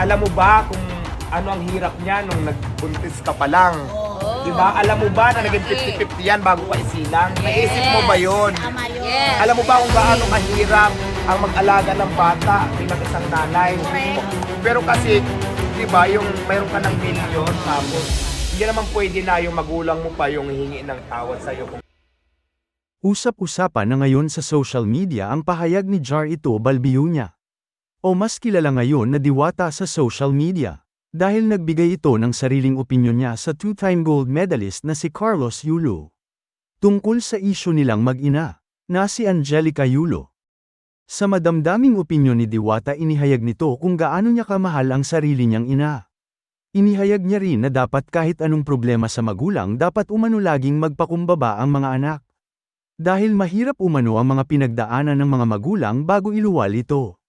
alam mo ba kung ano ang hirap niya nung nagbuntis ka pa lang? Oo. Di ba? Alam mo ba na naging 50-50 yan bago pa isilang? Naisip mo ba yun? Tama yun. Yes. Alam mo ba kung gaano kahirap ang mag-alaga ng bata bilang isang nanay? Correct. Pero kasi, di ba, yung mayroon ka ng milyon, tapos hindi naman pwede na yung magulang mo pa yung hingi ng tawad sa'yo. Kung Usap-usapan na ngayon sa social media ang pahayag ni Jar Ito Balbiunya. O mas kilala ngayon na diwata sa social media. Dahil nagbigay ito ng sariling opinyon niya sa two-time gold medalist na si Carlos Yulo. Tungkol sa isyu nilang mag-ina, na si Angelica Yulo. Sa madamdaming opinyon ni Diwata inihayag nito kung gaano niya kamahal ang sarili niyang ina. Inihayag niya rin na dapat kahit anong problema sa magulang dapat umano laging magpakumbaba ang mga anak. Dahil mahirap umano ang mga pinagdaanan ng mga magulang bago iluwal ito.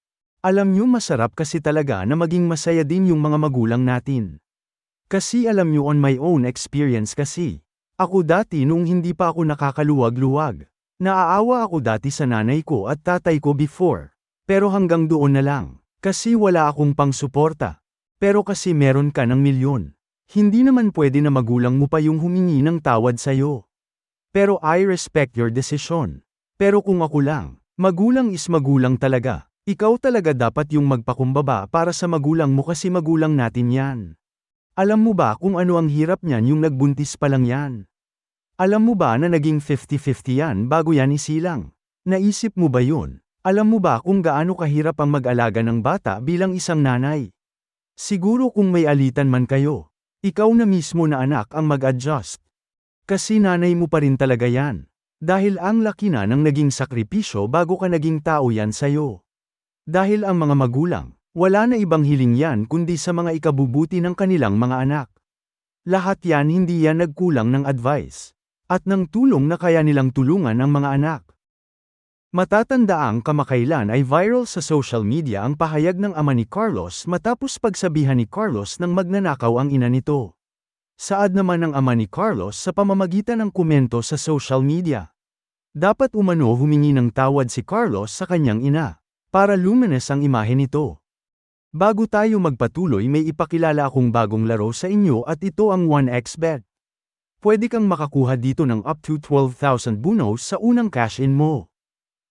Alam nyo masarap kasi talaga na maging masaya din yung mga magulang natin. Kasi alam nyo on my own experience kasi. Ako dati nung hindi pa ako nakakaluwag-luwag. Naaawa ako dati sa nanay ko at tatay ko before. Pero hanggang doon na lang. Kasi wala akong pangsuporta. Pero kasi meron ka ng milyon. Hindi naman pwede na magulang mo pa yung humingi ng tawad sa'yo. Pero I respect your decision. Pero kung ako lang, magulang is magulang talaga. Ikaw talaga dapat yung magpakumbaba para sa magulang mo kasi magulang natin yan. Alam mo ba kung ano ang hirap niyan yung nagbuntis pa lang yan? Alam mo ba na naging 50-50 yan bago yan isilang? Naisip mo ba yun? Alam mo ba kung gaano kahirap ang mag-alaga ng bata bilang isang nanay? Siguro kung may alitan man kayo, ikaw na mismo na anak ang mag-adjust. Kasi nanay mo pa rin talaga yan. Dahil ang laki na ng naging sakripisyo bago ka naging tao yan sa'yo. Dahil ang mga magulang, wala na ibang hiling yan kundi sa mga ikabubuti ng kanilang mga anak. Lahat yan hindi yan nagkulang ng advice. At ng tulong na kaya nilang tulungan ang mga anak. Matatandaang kamakailan ay viral sa social media ang pahayag ng ama ni Carlos matapos pagsabihan ni Carlos ng magnanakaw ang ina nito. Saad naman ng ama ni Carlos sa pamamagitan ng komento sa social media. Dapat umano humingi ng tawad si Carlos sa kanyang ina, para luminous ang imahe nito. Bago tayo magpatuloy may ipakilala akong bagong laro sa inyo at ito ang 1xbet. Pwede kang makakuha dito ng up to 12,000 bonus sa unang cash-in mo.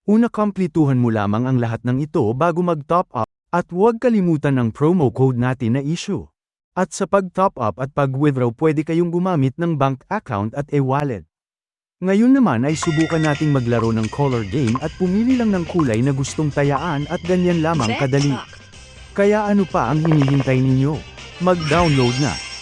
Una komplituhan mo lamang ang lahat ng ito bago mag-top up, at huwag kalimutan ang promo code natin na issue. At sa pag-top up at pag-withdraw pwede kayong gumamit ng bank account at e-wallet. Ngayon naman ay subukan nating maglaro ng color game at pumili lang ng kulay na gustong tayaan at ganyan lamang kadali. Kaya ano pa ang hinihintay ninyo? Mag-download na.